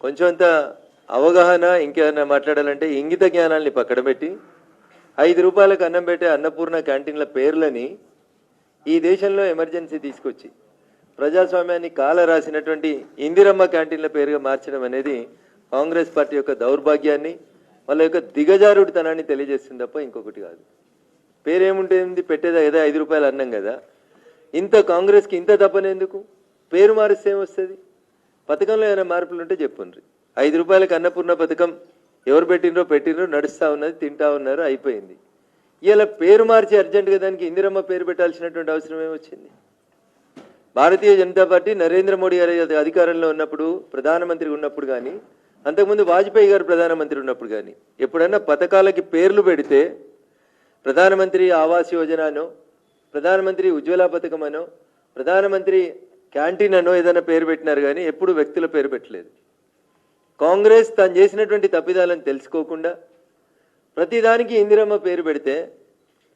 కొంచెం అంత అవగాహన ఇంకేమైనా మాట్లాడాలంటే ఇంగిత జ్ఞానాల్ని పక్కన పెట్టి ఐదు రూపాయలకు అన్నం పెట్టే అన్నపూర్ణ క్యాంటీన్ల పేర్లని ఈ దేశంలో ఎమర్జెన్సీ తీసుకొచ్చి ప్రజాస్వామ్యాన్ని కాల రాసినటువంటి ఇందిరమ్మ క్యాంటీన్ల పేరుగా మార్చడం అనేది కాంగ్రెస్ పార్టీ యొక్క దౌర్భాగ్యాన్ని వాళ్ళ యొక్క దిగజారుడితనాన్ని తెలియజేస్తుంది తప్ప ఇంకొకటి కాదు. పేరేముంటుంది? పెట్టేదా? కదా ఐదు రూపాయలు అన్నం కదా. ఇంత కాంగ్రెస్కి ఇంత తప్పనేందుకు? పేరు మారిస్తే ఏమొస్తుంది పథకంలో ఏమైనా మార్పులు ఉంటే చెప్పండి ఐదు రూపాయలకి అన్నపూర్ణ పథకం ఎవరు పెట్టినరో పెట్టినరో నడుస్తూ ఉన్నది తింటా ఉన్నారు అయిపోయింది. ఇలా పేరు మార్చి అర్జెంటుగా దానికి ఇందిరమ్మ పేరు పెట్టాల్సినటువంటి అవసరం ఏమొచ్చింది? భారతీయ జనతా పార్టీ నరేంద్ర మోడీ గారి అధికారంలో ఉన్నప్పుడు ప్రధానమంత్రి ఉన్నప్పుడు కానీ అంతకుముందు వాజ్పేయి గారు ప్రధానమంత్రి ఉన్నప్పుడు కానీ ఎప్పుడన్నా పథకాలకి పేర్లు పెడితే ప్రధానమంత్రి ఆవాస్ యోజన అనో ప్రధానమంత్రి ఉజ్వల పథకం అనో ప్రధానమంత్రి క్యాంటీన్ అనో ఏదైనా పేరు పెట్టినారు కానీ ఎప్పుడు వ్యక్తుల పేరు పెట్టలేదు. కాంగ్రెస్ తాను చేసినటువంటి తప్పిదాలను తెలుసుకోకుండా ప్రతిదానికి ఇందిరమ్మ పేరు పెడితే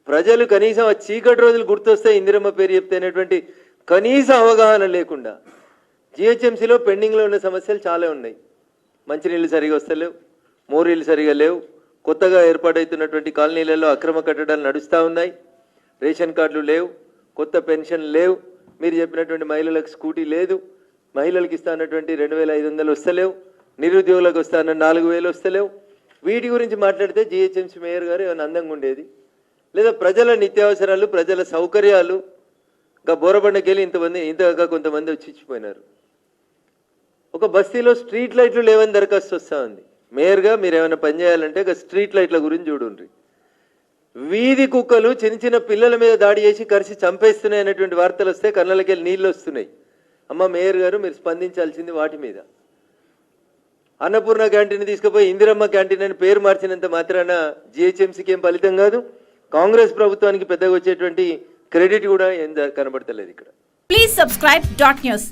ప్రజలు కనీసం ఆ చీకటి రోజులు గుర్తొస్తే ఇందిరమ్మ పేరు చెప్తేనేటువంటి కనీస అవగాహన లేకుండా జిహెచ్ఎంసీలో పెండింగ్లో ఉన్న సమస్యలు చాలా ఉన్నాయి. మంచినీళ్ళు సరిగా వస్తలేవు మోరీళ్ళు సరిగా లేవు కొత్తగా ఏర్పాటవుతున్నటువంటి కాలనీలలో అక్రమ కట్టడాలు నడుస్తూ ఉన్నాయి రేషన్ కార్డులు లేవు కొత్త పెన్షన్ లేవు మీరు చెప్పినటువంటి మహిళలకు స్కూటీ లేదు మహిళలకు ఇస్తానటువంటి రెండు వేల ఐదు వందలు వస్తలేవు నిరుద్యోగులకు వస్తాన నాలుగు వేలు వస్తలేవు. వీటి గురించి మాట్లాడితే జిహెచ్ఎంసీ మేయర్ గారు ఏమైనా అందంగా ఉండేది? లేదా ప్రజల నిత్యావసరాలు ప్రజల సౌకర్యాలు ఇంకా బోరబండకెళ్ళి ఇంతమంది ఇంతగా కొంతమంది వచ్చి ఇచ్చిపోయినారు. ఒక బస్తీలో స్ట్రీట్ లైట్లు లేవని దరఖాస్తు వస్తూ ఉంది. మేయర్గా మీరు ఏమైనా పని చేయాలంటే ఇక స్ట్రీట్ లైట్ల గురించి చూడండి వీధి కుక్కలు చిన్న చిన్న పిల్లల మీద దాడి చేసి కరిసి చంపేస్తున్నాయి అనేటువంటి వార్తలు వస్తే కళ్ళకి వెళ్ళి నీళ్ళు వస్తున్నాయి. అమ్మ మేయర్ గారు మీరు స్పందించాల్సింది వాటి మీద. అన్నపూర్ణ క్యాంటీన్ తీసుకుపోయి ఇందిరమ్మ క్యాంటీన్ అని పేరు మార్చినంత మాత్రాన జిహెచ్ఎంసీకి ఏం ఫలితం కాదు. కాంగ్రెస్ ప్రభుత్వానికి పెద్దగా వచ్చేటువంటి క్రెడిట్ కూడా ఏం కనబడతలేదు ఇక్కడ. Please subscribe dot news